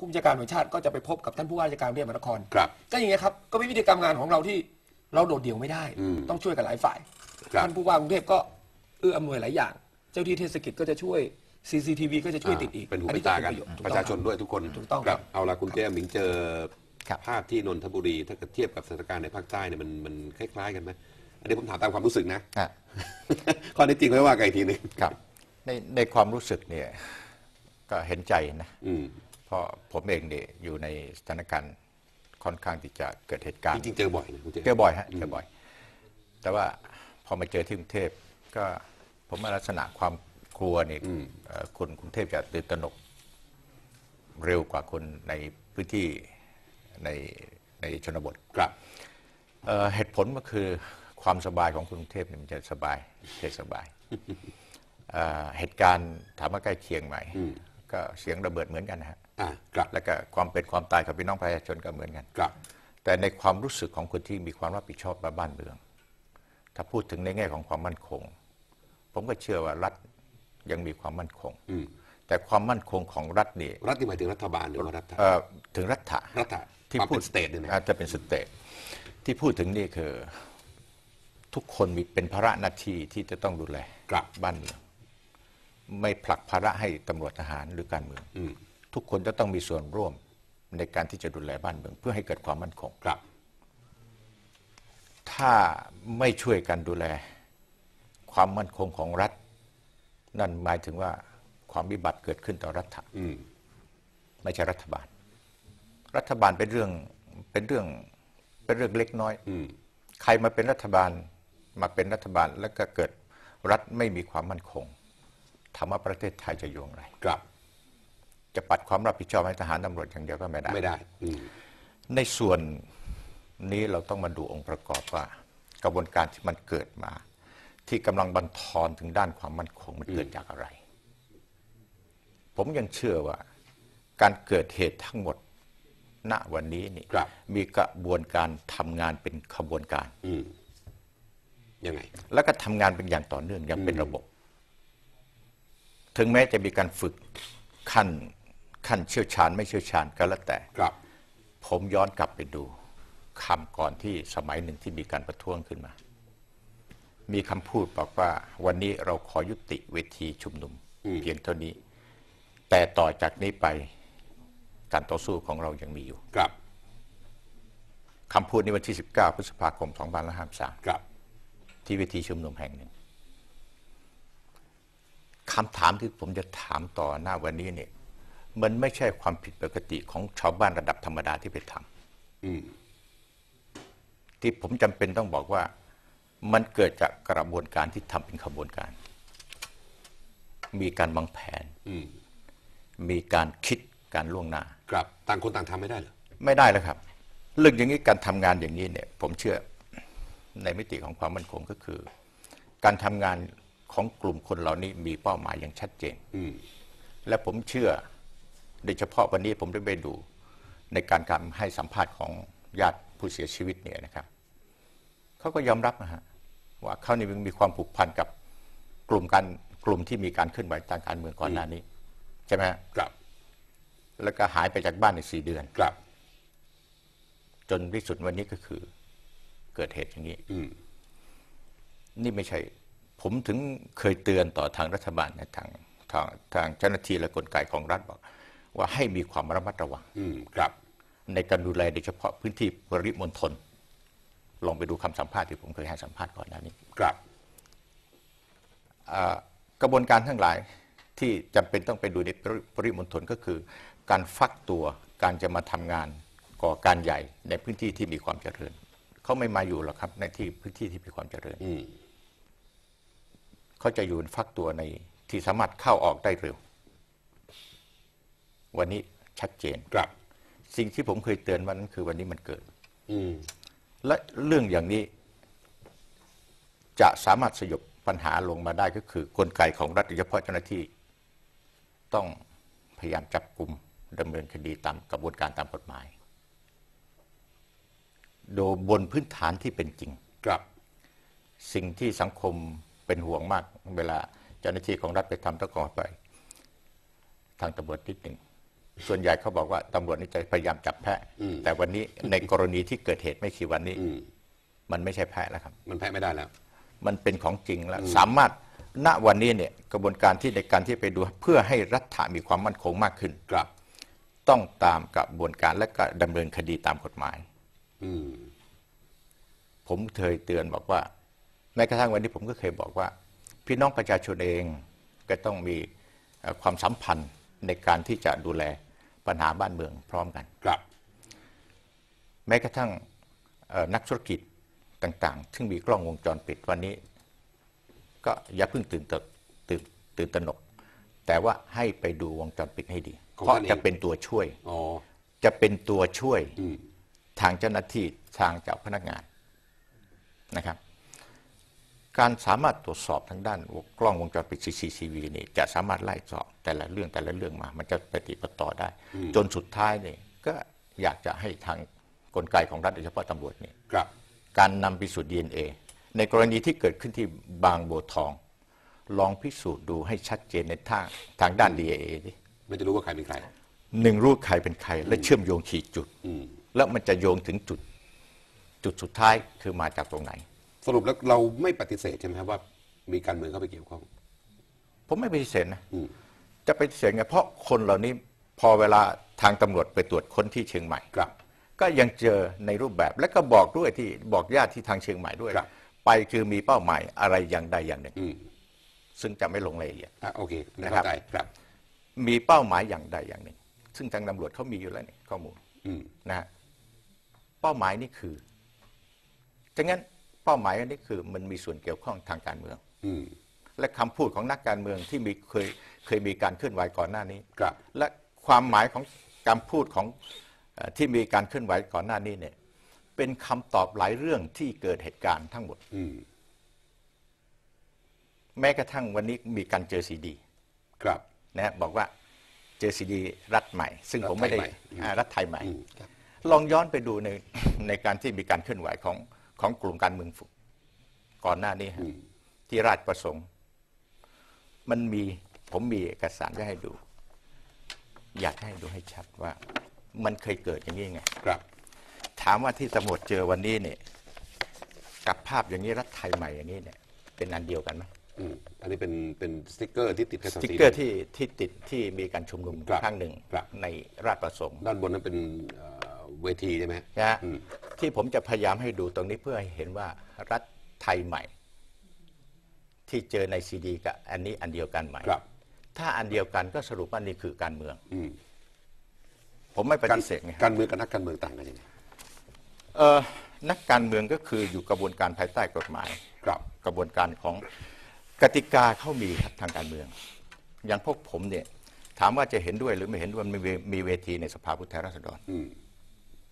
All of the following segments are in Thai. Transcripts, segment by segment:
ผู้บัญชาการตำรวจชาติก็จะไปพบกับท่านผู้ว่าราชการกรุงเทพมหานครครับ ก็อย่างเงี้ยครับก็เป็นวิธีการงานของเราที่เราโดดเดี่ยวไม่ได้ อืมต้องช่วยกันหลายฝ่ายครับ ท่านผู้ว่ากรุงเทพก็เอื้ออำนวยหลายอย่าง เจ้าที่เทศกิจก็จะช่วย CCTV ก็จะช่วยติดอีกเป็นหูอัเป็นตากันจะประโยชน์ถูประชาชนด้วยทุกคนถูกต้องคครัรับบเอาละคุณเจ้หมิงเจอครับ ภาพที่นนทบุรี ถ้าเกิดเทียบกับสถานการณ์ในภาคใต้เนี่ยมันมันคล้ายๆกันไหมอันนี้ผมถามตามความรู้สึกนะ อะ ข้อเท็จจริงไม่ว่ากันอีกทีหนึงครับในในความรู้สึกเนี่ยก็เห็นใจนะ อืม เพราะผมเองเนี่ยอยู่ในสถานการณ์ค่อนข้างที่จะเกิดเหตุการจณ์ริงๆเจอบ่อยนะคุณเจเจอบ่อยฮะเจอบ่อย แต่ว่าพอมาเจอที่กรุงเทพก็ผมว่าลักษณะความกลัวเนี่ยเอ่อคนกรุงเทพจะตื่นตระหนกเร็วกว่าคนในพื้นที่ในในชนบท ครับเอ่อเหตุผลก็คือความสบายของคนกรุงเทพเนี่ยมันจะสบายเทสบายเอ่อเหตุการณ์ถามว่าใกล้เคียงไหม ก็เสียงระเบิดเหมือนกันนะฮะอ่าครับแล้วก็ความเป็นความตายของพี่น้องประชาชนก็เหมือนกัน ครับ แต่ในความรู้สึกของคนที่มีความรับผิดชอบต่อบ้านเมือง ถ้าพูดถึงในแง่ของความมั่นคง ผมก็เชื่อว่ารัฐยังมีความมั่นคง อืมแต่ความมั่นคงของรัฐนี่รัฐนี่หมายถึงรัฐบาลหรือว่ารัฐเอ่อถึงรัฐะรัฐที่ความพูเป็ดนสเตทเนี่ยนะ อาจจะเป็นสเตทที่พูดถึงนี่คือ ทุกคนมีเป็นภาระหน้าที่ที่จะต้องดูแลครับ บ้านเมือง ไม่ผลักภาระให้ตำรวจทหารหรือการเมืองอืมทุกคนจะต้องมีส่วนร่วมในการที่จะดูแลบ้านเมือง เพื่อให้เกิดความมั่นคงครับ ถ้าไม่ช่วยกันดูแล ความมั่นคงของรัฐ นั่นหมายถึงว่าความวิบัติเกิดขึ้นต่อรัฐะอืมไม่ใช่รัฐบาล รัฐบาลเป็นเรื่องเป็นเรื่องเป็นเรื่องเล็กน้อยอืมใครมาเป็นรัฐบาลมาเป็นรัฐบาลแล้วก็เกิดรัฐไม่มีความมั่นคง ถามว่าประเทศไทยจะอยู่อย่างไร ครับ จะปัดความรับผิดชอบให้ทหารตำรวจอย่างเดียวก็ไม่ได้ ไม่ได้อืมในส่วนนี้เราต้องมาดูองค์ประกอบว่า กระบวนการที่มันเกิดมา ที่กำลังบันทอนถึงด้านความมั่นคงมันเกิดจากอะไร ผมยังเชื่อว่า การเกิดเหตุทั้งหมดณวันนี้นี่ครับ มีกระบวนการทำงานเป็นขบวนการ อืมยังไง แล้วก็ทำงานเป็นอย่างต่อเนื่องอย่างเป็นระบบ ถึงแม้จะมีการฝึกขั้นขั้นเชี่ยวชาญไม่เชี่ยวชาญก็แล้วแต่ครับผมย้อนกลับไปดูคำก่อนที่สมัยหนึ่งที่มีการประท้วงขึ้นมา มีคำพูดบอกว่าวันนี้เราขอยุติเวทีชุมนุมเพียงเท่านี้ แต่ต่อจากนี้ไปการต่อสู้ของเรายังมีอยู่ ครับคำพูดนี้วันที่ 19 พฤษภาคม 2553ครับ ที่เวทีชุมนุมแห่งหนึ่ง คำถามที่ผมจะถามต่อหน้าวันนี้เนี่ย มันไม่ใช่ความผิดปกติของชาวบ้านระดับธรรมดาที่ไปทำอืมที่ผมจำเป็นต้องบอกว่า มันเกิดจากกระบวนการที่ทำเป็นขบวนการ มีการวางแผนอืมมีการคิดการล่วงหน้า ครับ ต่างคนต่างทำไม่ได้เหรอไม่ได้แล้วครับเรื่องอย่างนี้การทำงานอย่างนี้เนี่ย ผมเชื่อในมิติของความมั่นคงก็คือ การทำงาน ของกลุ่มคนเหล่านี้มีเป้าหมายอย่างชัดเจนอืมและผมเชื่อโดยเฉพาะวันนี้ผมได้ไปดูในการการให้สัมภาษณ์ของญาติผู้เสียชีวิตเนี่ยนะครับเขาก็ยอมรับนะฮะว่าเขานี่มีความผูกพันกับกลุ่มการกลุ่มที่มีการเคลื่อนไหวทางการเมืองก่อนหน้านี้ ใช่ไหมฮะครับ แล้วก็หายไปจากบ้านในสี่เดือนครับ จนที่สุดวันนี้ก็คือ เกิดเหตุอย่างนี้อืมนี่ไม่ใช่ ผมถึงเคยเตือนต่อทางรัฐบาลนะทางทางทางเจ้าหน้าที่และกลไกของรัฐบอกว่าให้มีความระมัดระวังอืมครับ ในการดูแลโดยเฉพาะพื้นที่ปริมณฑลลองไปดูคำสัมภาษณ์ที่ผมเคยให้สัมภาษณ์ก่อนหน้านี้ครับอ่ากระบวนการทั้งหลายที่จำเป็นต้องไปดูในปริปริมณฑลก็คือ การฟักตัวการจะมาทำงานก่อการใหญ่ในพื้นที่ที่มีความเจริญเขาไม่มาอยู่หรอกครับในที่พื้นที่ที่มีความเจริญอืม เขาจะอยู่ฟักตัวในที่สามารถเข้าออกได้เร็ว วันนี้ชัดเจนครับ สิ่งที่ผมเคยเตือนวันนั้นคือวันนี้มันเกิด อืมและเรื่องอย่างนี้ จะสามารถสยบปัญหาลงมาได้ก็คือ กลไกของรัฐโดยเฉพาะเจ้าหน้าที่ ต้องพยายามจับกลุ่มดำเนินคดีตามกระบวนการตามกฎหมาย โดยบนพื้นฐานที่เป็นจริง ครับ สิ่งที่สังคม เป็นห่วงมาก เวลาเจ้าหน้าที่ของรัฐไปทำต้องขอไป ทางตำรวจนิดหนึ่งส่วนใหญ่เขาบอกว่าตำรวจนี่จะพยายามจับแพะ แต่วันนี้ในกรณีที่เกิดเหตุไม่กี่วันนี้อืมมันไม่ใช่แพะแล้วครับ มันแพ้ไม่ได้แล้ว มันเป็นของจริงแล้ว สามารถณวันนี้เนี่ยกระบวนการที่ในการที่ไปดูเพื่อให้รัฐมีความมั่นคงมากขึ้นครับ ต้องตามกระบวนการและก็ดำเนินคดีตามกฎหมายอืมผมเคยเตือนบอกว่าแม้กระทั่งวันนี้ผมก็เคยบอกว่า พี่น้องประชาชนเองก็ต้องมีเอ่อความสัมพันธ์ในการที่จะดูแลปัญหาบ้านเมืองพร้อมกันครับแม้กระทั่งเอ่อนักธุรกิจต่างๆ ซึ่งมีกล้องวงจรปิดวันนี้ ก็อย่าเพิ่งตื่นตระตื่นตื่นตระหนก แต่ว่าให้ไปดูวงจรปิดให้ดีของเพราะท่านเองจะเป็นตัวช่วยอ๋อจะเป็นตัวช่วยอืมทางเจ้าหน้าที่ทางเจ้าพนักงานนะครับ การสามารถตรวจสอบทางด้านกล้องวงจรปิด CCTV นี่จะสามารถไล่สอบแต่ละเรื่องแต่ละเรื่องมา มันจะปฏิปต่อได้ จนสุดท้ายนี่ก็อยากจะให้ทางกลไกของรัฐโดยเฉพาะตำรวจนี่ครับการนำพิสูจน์ DNA ในกรณีที่เกิดขึ้นที่บางบัวทอง ลองพิสูจน์ดูให้ชัดเจนในทางทางด้าน DNA ดิไม่จะรู้ว่าใครเป็นใครหนึ่งรู้ใครเป็นใคร และเชื่อมโยงขีดจุดอืมแล้วมันจะโยงถึงจุด จุดสุดท้ายคือมาจากตรงไหน สรุปแล้วเราไม่ปฏิเสธใช่ไหมครับว่ามีการเมืองเข้าไปเกี่ยวข้อง ผมไม่ปฏิเสธนะอืม จะปฏิเสธไงเพราะคนเหล่านี้พอเวลาทางตำรวจไปตรวจค้นที่เชียงใหม่ ครับ ก็ยังเจอในรูปแบบและก็บอกด้วยที่บอกญาติที่ทางเชียงใหม่ด้วย ครับ ไปคือมีเป้าหมายอะไรอย่างใดอย่างหนึ่ง อืมซึ่งจะไม่ลงรายละเอียด อะโอเคนะนะครับ เข้าใจครับ มีเป้าหมายอย่างใดอย่างหนึ่ง ซึ่งทางตำรวจเขามีอยู่แล้วนี่ข้อมูลอืมนะฮะเป้าหมายนี่คือดังนั้นเป้าหมายอันนี้คือมันมีส่วนเกี่ยวข้องทางการเมืองอืมและคำพูดของนักการเมืองที่มีเคยเคยมีการเคลื่อนไหวก่อนหน้านี้ครับและความหมายของการพูดของเอ่อที่มีการเคลื่อนไหวก่อนหน้านี้เนี่ย เป็นคำตอบหลายเรื่องที่เกิดเหตุการณ์ทั้งหมดอืมแม้กระทั่งวันนี้มีการเจอซีดีครับนะฮะบอกว่าเจอซีดีรัฐใหม่ ซึ่งผมไม่ได้รัฐไทยใหม่อ่ารัฐไทยใหม่อืมครับลองย้อนไปดูในในการที่มีการเคลื่อนไหวของ ของกลุ่มการเมืองฝุก่อนหน้านี้ฮะอืมที่ราชประสงค์ มันมีผมมีเอกสารจะให้ดู อยากให้ดูให้ชัดว่ามันเคยเกิดอย่างนี้ไง ครับ ถามว่าที่ตำรวจเจอวันนี้เนี่ย กับภาพอย่างนี้รัฐไทยใหม่อย่างนี้เนี่ย เป็นอันเดียวกันไหมอืมอันนี้เป็นเป็นสติ๊กเกอร์ที่ติดแค่สสามติ๊กสีเกอร์ที่ที่ติดที่มีการชุมนุมครับครั้งหนึ่งครับในราชประสงค์ด้านบนนั้นเป็นเอ่อ เวทีใช่ไหมนะฮะอืมที่ผมจะพยายามให้ดูตรงนี้เพื่อให้เห็นว่ารัฐไทยใหม่ ที่เจอในซีดีกับอันนี้อันเดียวกันไหมครับ ถ้าอันเดียวกันก็สรุปว่านี่คือการเมือง อืมผมไม่ปการฏิเสธไงการเมืองกับนักการเมืองต่างกันยังไงเออนักการเมืองก็คืออยู่กระบวนการภายใต้กฎหมาย ครับ กระบวนการของกติกาเขามีครับทางการเมือง อย่างพวกผมเนี่ยถามว่าจะเห็นด้วยหรือไม่เห็นด้วยมันมีเวมีเวทีในสภาผู้แทนราษฎร อืม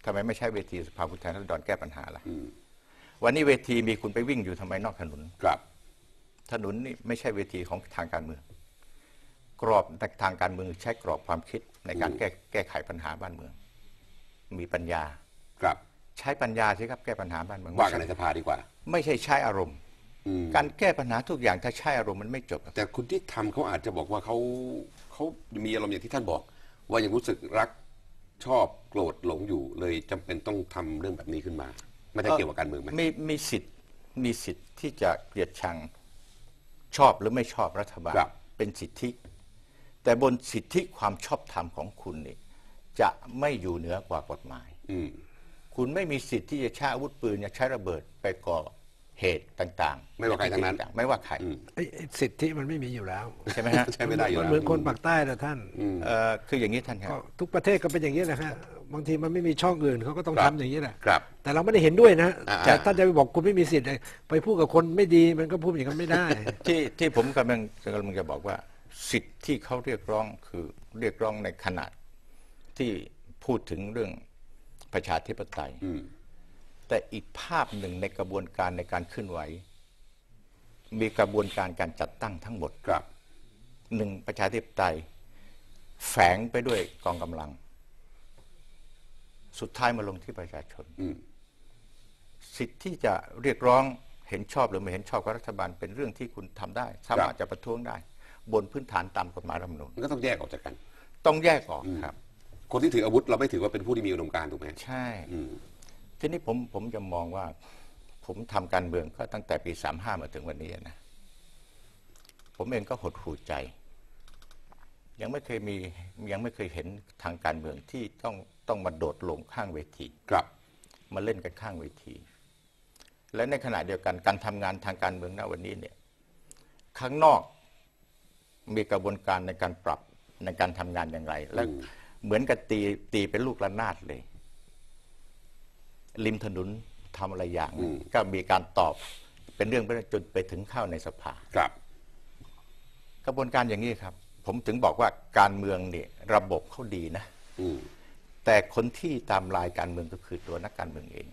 ทำไมไม่ใช่เวทีสภาผู้แทนราษฎรแก้ปัญหาล่ะอืมวันนี้เวทีมีคุณไปวิ่งอยู่ทำไมนอกถนนครับ ถนนนี่ไม่ใช่เวทีของทางการเมือง กรอบทางการเมืองใช้กรอบความคิดในการแก้แก้ไขปัญหาบ้านเมือง มีปัญญาครับ ใช้ปัญญาสิครับแก้ปัญหาบ้านเมืองว่ากันในสภาดีกว่า ไม่ใช่ใช้อารมณ์อืมการแก้ปัญหาทุกอย่างถ้าใช้อารมณ์มันไม่จบครับแต่คุณที่ทำเขาอาจจะบอกว่าเขาเขามีอารมณ์อย่างที่ท่านบอก ว่ายังรู้สึกรัก ชอบโกรธหลงอยู่เลยจำเป็นต้องทำเรื่องแบบนี้ขึ้นมา ไม่ได้เกี่ยวกับการเมืองไหม มีมีสิทธิ์มีสิทธิ์ที่จะเกลียดชังชอบหรือไม่ชอบรัฐบาล ครับ เป็นสิทธิ แต่บนสิทธิความชอบธรรมของคุณนี่จะไม่อยู่เหนือกว่ากฎหมาย อืม คุณไม่มีสิทธิ์ที่จะใช้อาวุธปืนจะใช้ระเบิดไปก่อ เหตุต่างๆ ไม่ว่าใครทั้งนั้น ไม่ว่าใครไอ้ไอ้สิทธิมันไม่มีอยู่แล้ว ใช่ไหมฮะใช้ไม่ได้อยู่มันแล้วเหมือนคนปากใต้นะท่านเอ่อคืออย่างนี้ท่านคก็รับทุกประเทศก็เป็นอย่างนี้แหละฮะบางทีมันไม่มีช่องอื่นเขาก็ต้องครัทำบอย่างนี้แหละครับแต่เราไม่ได้เห็นด้วยนะอ่าแต่ท่านจะไปบอกคุณไม่มีสิทธิ์ไปพูดกับคนไม่ดีมันก็พูดอย่างนั้นไม่ได้ ที่ที่ผมกำลังกำลังจะบอกว่า สิทธิ์ที่เขาเรียกร้องคือเรียกร้องในขณะที่พูดถึงเรื่องประชาธิปไตยอืม แต่อีกภาพหนึ่งในกระบวนการในการเคลื่อนไหว มีกระบวนการการจัดตั้งทั้งหมดครับหนึ่งประชาธิปไตย แฝงไปด้วยกองกำลัง สุดท้ายมาลงที่ประชาชนอืมสิทธิ์ที่จะเรียกร้องเห็นชอบหรือไม่เห็นชอบกับรัฐบาลเป็นเรื่องที่คุณทำได้สามารถจะประท้วงได้ บนพื้นฐานตามกฎหมายรัฐธรรมนูญมันก็ต้องแยกออกจากกัน ต้องแยกออกครับ คนที่ถืออาวุธเราไม่ถือว่าเป็นผู้ที่มีอุดมการณ์ถูกไหมใช่อืม ทีนี้ผมผมจะมองว่า ผมทำการเมืองก็ตั้งแต่ปีสามห้ามาถึงวันนี้นะ ผมเองก็หดหู่ใจ ยังไม่เคยมียังไม่เคยเห็นทางการเมืองที่ต้องต้องมาโดดลงข้างเวทีครับ มาเล่นกันข้างเวที และในขณะเดียวกันการทำงานทางการเมืองณวันนี้เนี่ยข้างนอกมีกระบวนการในการปรับในการทำงานอย่างไร และอืมเหมือนกับตีตีเป็นลูกระนาดเลย ริมถนนทำอะไรอย่างหนึ่งก็มีการตอบเป็นเรื่องเป็นราวจนไปถึงเข้าในสภา ครับ กระบวนการอย่างนี้ครับ ผมถึงบอกว่าการเมืองเนี่ยระบบเขาดีนะ อืมแต่คนที่ตามลายการเมืองก็คือตัวนักการเมืองเอง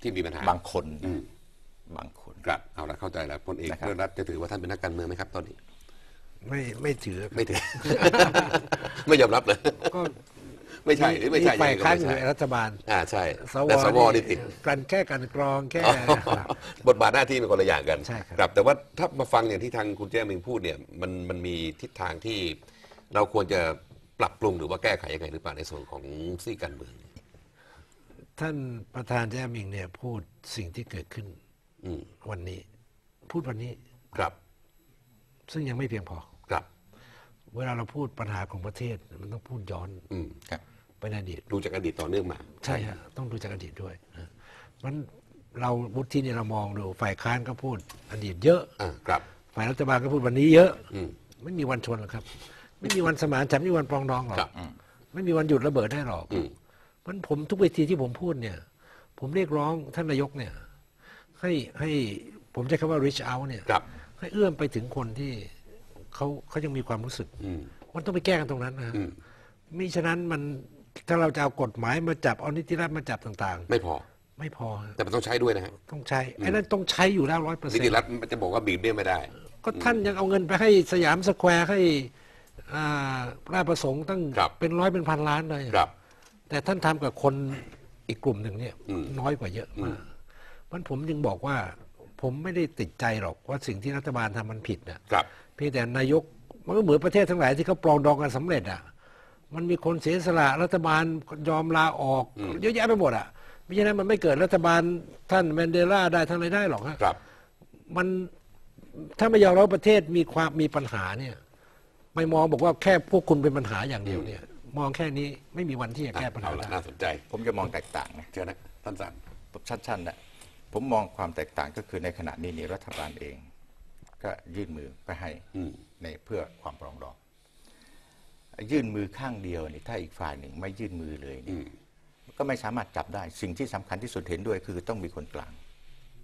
ที่มีปัญหา บางคนอืนะมบางคน ครับเอาละเข้าใจแล้วพลเอกนะครับเลิศรัตน์จะถือว่าท่านเป็นนักการเมืองไหมครับ ตอนนี้ ไม่ไม่ถือไม่ถือ ไม่ยอมรับเลย ก็ ไม่ใช่หรือไม่ใช่ฝ่ายงไงค้านก็อยู่ไม่ในใช่รัฐบาลอ่าใช่สวแต่สวนี่ติดกันแค่กันกรองแค่บทบาทหน้าที่เป็นคนละอย่างกันใช่ครับครับ แต่ว่าถ้ามาฟังอย่างที่ทางคุณแจ้มิงพูดเนี่ยมันมันมีทิศทางที่เราควรจะปรับปรุงหรือว่าแก้ไขยังไงหรือเปล่าในส่วนของซี่การเมือง ท่านประธานแจ้มิงเนี่ยพูดสิ่งที่เกิดขึ้นอืมวันนี้ พูดวันนี้ครับ ซึ่งยังไม่เพียงพอครับ เวลาเราพูดปัญหาของประเทศมันต้องพูดย้อนอืมครับไปในอดีต ดูจากอดีตต่อเนื่องมา ใช่ฮะต้องดูจากอดีตด้วยนะมันเราวุฒิเนี่ยเรามองดูฝ่ายค้านก็พูดอดีตเยอะ อ่าครับ ฝ่ายรัฐบาลก็พูดวันนี้เยอะ อืม ไม่มีวันชนหรอกครับ ไม่มีวันสมานฉันท์ไม่มีวันปรองดองหรอครักบไม่มีวันหยุดระเบิดได้หรอก อืม มันผมทุกเวทีที่ผมพูดเนี่ย ผมเรียกร้องท่านนายกเนี่ย ให้ให้ผมใช้คำว่า reach out เนี่ย ครับ ให้เอื้อมไปถึงคนที่ เขาเขายังมีความรู้สึกอืมมันต้องไปแก้กันตรงนั้นนะอืมมิฉะนั้นมันถ้าเราจะเอากฎหมายมาจับเอานิติรัฐมาจับต่าง ไม่พอ ๆ ไม่พอฮะแต่มันต้องใช้ด้วยนะฮะต้องใช้ไอ้นั่นต้องใช้อยู่แล้วร้อยเปอร์นิเซ็นติต์รัฐมันจะบอกว่าบีบเบี้ยไม่ได้ ก็ท่านยังเอาเงินไปให้สยามสแควร์ให้อ่าราชประสงค์ตั้งครับ เป็นร้อยเป็นพันล้านเลย ครับ แต่ท่านทำกับคนอีกกลุ่มหนึ่งเนี่ยอืม น้อยกว่าเยอะมากมันผมจึงบอกว่า ผมไม่ได้ติดใจหรอกว่าสิ่งที่รัฐบาลทำมันผิดนะครับเพียงแต่นายก มันก็เหมือนประเทศทั้งหลายที่เขาปรองดองกันสำเร็จอะมันมีคนเสียสละรัฐบาลยอมลาออกเยอะแยะไปหมดอะไม่ใช่นั้นมันไม่เกิดรัฐบาลท่านแมนเดลาได้ท่านอะไรได้หรอกฮะครับ มันถ้าไม่ยอมรับว่าประเทศมีความมีปัญหาเนี่ยไม่มองบอกว่าแค่พวกคุณเป็นปัญหาอย่างเดียวเนี่ย มองแค่นี้ไม่มีวันที่จะแก้ปัญหาเอาละได้น่าสนใจ ผมจะมองแตกต่างนะเชิญนะท่านสันชัดๆนะผมมองความแตกต่างก็คือในขณะนี้นี่รัฐบาลเอง ก็ยื่นมือไปให้อืมในเพื่อความปรองดอง ยื่นมือข้างเดียวนี่ถ้าอีกฝ่ายหนึ่งไม่ยื่นมือเลยอืนี่มก็ไม่สามารถจับได้ สิ่งที่สำคัญที่สุดเห็นด้วยคือต้องมีคนกลาง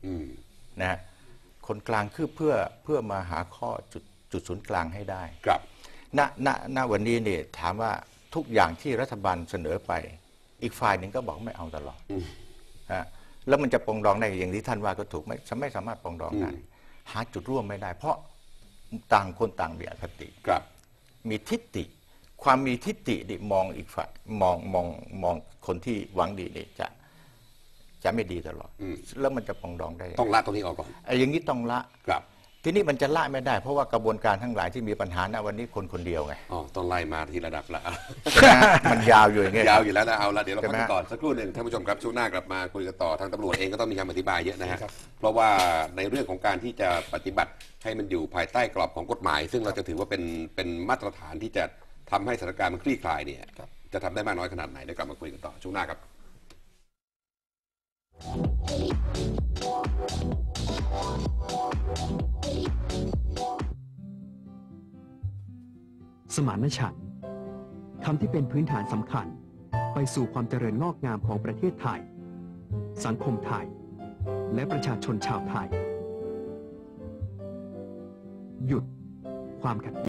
อืมนะฮะคนกลางคือเพื่อเพื่อมาหาข้อจุดจุดศูนย์กลางให้ได้ ครับณณณวันนี้เนี่ยถามว่าทุกอย่างที่รัฐบาลเสนอไป อีกฝ่ายหนึ่งก็บอกไม่เอาตลอดฮะแล้วมันจะปรองดองได้อย่างที่ท่านว่าก็ถูกไม่ไม่สามารถปรองดองได้อืม หาจุดร่วมไม่ได้ เพราะต่างคนต่างมีอคติครับ มีทิฏฐิความมีทิฏฐินี่มองอีกฝ่ายมองมองมองคนที่หวังดีนี่จะจะไม่ดีตลอดอืมแล้วมันจะปรองดองได้ยังไงต้องละตรงนี้ออกก่อนไอ้อย่างนี้ต้องละครับ ทีนี้มันจะละไม่ได้เพราะว่ากระบวนการทั้งหลายที่มีปัญหาณวันนี้คนคนเดียวไงอ๋อต้องไล่มาที่ระดับละมันยาวอยู่อย่างเงี้ยยาวอยู่แล้วนะเอาละเดี๋ยวเราใช่พักไหมกันก่อนสักครู่หนึ่งท่านผู้ชมครับช่วงหน้ากลับมาคุยกันต่อทางตำรวจเองก็ต้องมีคำอธิบายเยอะนะฮะเพราะว่าในเรื่องของการที่จะปฏิบัติให้มันอยู่ภายใต้กรอบของกฎหมาย ซึ่งเราจะถือว่าเป็นเป็นมาตรฐานที่จะทำให้สถานการณ์มันคลี่คลายเนี่ยจะทำได้มากน้อยขนาดไหนเดี๋ยวกลับมาคุยกันต่อช่วงหน้าครับส มานฉันท์คำที่เป็นพื้นฐานสำคัญ ไปสู่ความเจริญงอกงามของประเทศไทย สังคมไทย และประชาชนชาวไทย หยุดความขัดแย้ง